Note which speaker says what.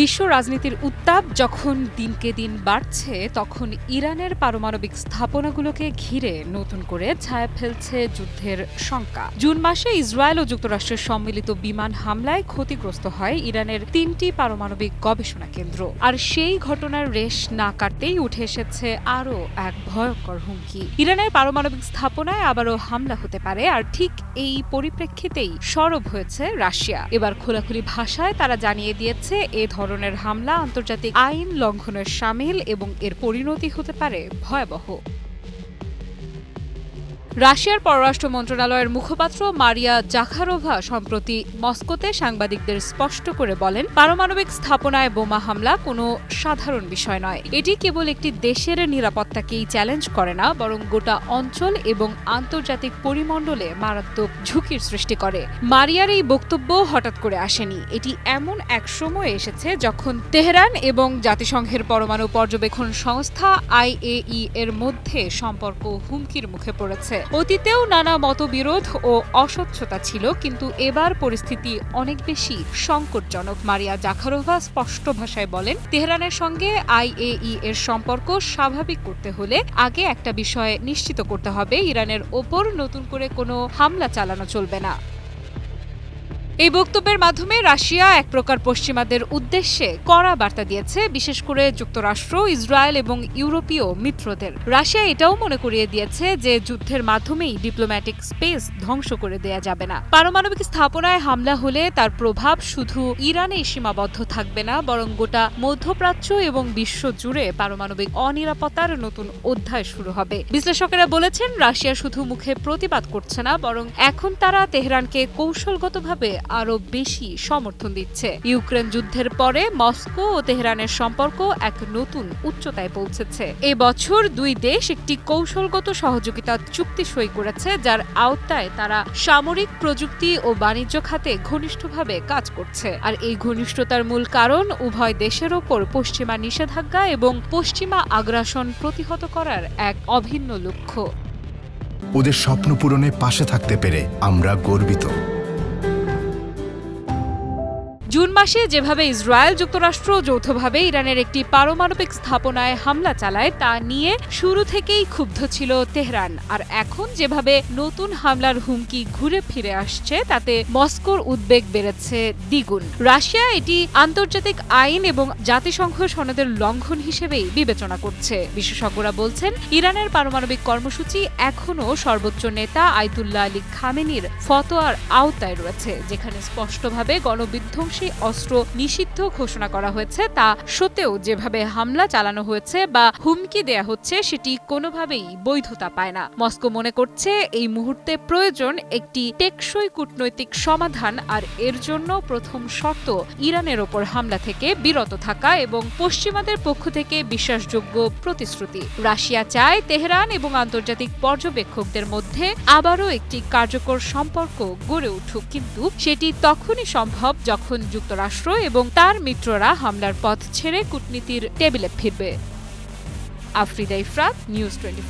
Speaker 1: বিশ্ব রাজনীতির উত্তাপ যখন দিনকে দিন বাড়ছে, তখন ইরানের পারমাণবিক স্থাপনাগুলোকে ঘিরে নতুন করে ছায়া ফেলছে যুদ্ধের শঙ্কা। জুন মাসে ইসরায়েল ও যুক্তরাষ্ট্রের সম্মিলিত বিমান হামলায় ক্ষতিগ্রস্ত হয় ইরানের তিনটি পারমাণবিক গবেষণা কেন্দ্র। আর সেই ঘটনার রেশ না কাটতেই উঠে এসেছে আরও এক ভয়ঙ্কর হুমকি। ইরানের পারমাণবিক স্থাপনায় আবারও হামলা হতে পারে, আর ঠিক এই পরিপ্রেক্ষিতেই সরব হয়েছে রাশিয়া। এবার খোলাখুলি ভাষায় তারা জানিয়ে দিয়েছে, এ ধরনের হামলা আন্তর্জাতিক আইন লঙ্ঘনের সামিল এবং এর পরিণতি হতে পারে ভয়াবহ। রাশিয়ার পররাষ্ট্র মন্ত্রণালয়ের মুখপাত্র মারিয়া জাখারোভা সম্প্রতি মস্কোতে সাংবাদিকদের স্পষ্ট করে বলেন, পারমাণবিক স্থাপনায় বোমা হামলা কোনো সাধারণ বিষয় নয়। এটি কেবল একটি দেশের নিরাপত্তাকেই চ্যালেঞ্জ করে না, বরং গোটা অঞ্চল এবং আন্তর্জাতিক পরিমণ্ডলে মারাত্মক ঝুঁকির সৃষ্টি করে। মারিয়ার এই বক্তব্য হঠাৎ করে আসেনি। এটি এমন এক সময় এসেছে যখন তেহরান এবং জাতিসংঘের পরমাণু পর্যবেক্ষণ সংস্থা আইএই এর মধ্যে সম্পর্ক হুমকির মুখে পড়েছে। অতীতেও নানা মতবিরোধ ও অস্বচ্ছতা ছিল, কিন্তু এবার পরিস্থিতি অনেক বেশি সংকটজনক। মারিয়া জাখারোভা স্পষ্ট ভাষায় বলেন, তেহরানের সঙ্গে আইএই এর সম্পর্ক স্বাভাবিক করতে হলে আগে একটা বিষয় নিশ্চিত করতে হবে। ইরানের ওপর নতুন করে কোনো হামলা চালানো চলবে না। এই বক্তব্যের মাধ্যমে রাশিয়া এক প্রকার পশ্চিমাদের উদ্দেশ্যে কড়া বার্তা দিয়েছে, বিশেষ করে যুক্তরাষ্ট্র, ইসরায়েল এবং ইউরোপীয় মিত্রদের। রাশিয়া এটাও মনে করিয়ে দিয়েছে যে যুদ্ধের মাধ্যমেই ডিপ্লোম্যাটিক স্পেস ধ্বংস করে দেয়া যাবে না। পারমাণবিক স্থাপনায় হামলা হলে তার প্রভাব শুধু ইরানে সীমাবদ্ধ থাকবে না, বরং গোটা মধ্যপ্রাচ্য এবং বিশ্ব জুড়ে পারমাণবিক অনিরাপত্তার নতুন অধ্যায় শুরু হবে। বিশ্লেষকেরা বলেছেন, রাশিয়া শুধু মুখে প্রতিবাদ করছে না, বরং এখন তারা তেহরানকে কৌশলগতভাবে আরও বেশি সমর্থন দিচ্ছে। ইউক্রেন যুদ্ধের পরে মস্কো ও তেহরানের সম্পর্ক এক নতুন উচ্চতায় পৌঁছেছে। এবছর দুই দেশ একটি কৌশলগত সহযোগিতা চুক্তি সই করেছে, যার আওতায় তারা সামরিক প্রযুক্তি ও বাণিজ্য খাতে ঘনিষ্ঠভাবে কাজ করছে। আর এই ঘনিষ্ঠতার মূল কারণ উভয় দেশের ওপর পশ্চিমা নিষেধাজ্ঞা এবং পশ্চিমা আগ্রাসন প্রতিহত করার এক অভিন্ন লক্ষ্য।
Speaker 2: ওদের স্বপ্ন পূরণে পাশে থাকতে পেরে আমরা গর্বিত।
Speaker 1: জুন মাসে যেভাবে ইসরায়েল যুক্তরাষ্ট্র যৌথভাবে ইরানের একটি পারমাণবিক স্থাপনায় হামলা চালায়, তা নিয়ে শুরু থেকেই ক্ষুব্ধ ছিল তেহরান। আর এখন যেভাবে নতুন হামলার হুমকি ঘুরে ফিরে আসছে, তাতে মস্কোর উদ্বেগ বেড়েছে দ্বিগুণ। রাশিয়া এটি আন্তর্জাতিক আইন এবং জাতিসংঘ সনদের লঙ্ঘন হিসেবেই বিবেচনা করছে। বিশেষজ্ঞরা বলছেন, ইরানের পারমাণবিক কর্মসূচি এখনও সর্বোচ্চ নেতা আইতুল্লাহ আলী খামেনির ফতোয়ার আওতায় রয়েছে, যেখানে স্পষ্টভাবে গণবিধ্বংসী অস্ত্র নিষিদ্ধ ঘোষণা করা হয়েছে, তা সত্ত্বেও যেভাবে হামলা চালানো হয়েছে বা হুমকি দেয়া হচ্ছে, সেটি কোনোভাবেই বৈধতা পায় না। মস্কো মনে করছে এই মুহূর্তে প্রয়োজন একটি টেকসই কূটনৈতিক সমাধান, আর এর জন্য প্রথম শর্ত ইরানের ওপর হামলা থেকে বিরত থাকা এবং পশ্চিমাদের পক্ষ থেকে বিশ্বাসযোগ্য প্রতিশ্রুতি। রাশিয়া চায় তেহরান এবং আন্তর্জাতিক পর্যবেক্ষকদের মধ্যে আবারও একটি কার্যকর সম্পর্ক গড়ে উঠুক, কিন্তু সেটি তখনই সম্ভব যখন যুক্তরাষ্ট্র এবং তার মিত্ররা হামলার পথ ছেড়ে কূটনীতির টেবিলে ফিরবে। Afrida Ifrat news twenty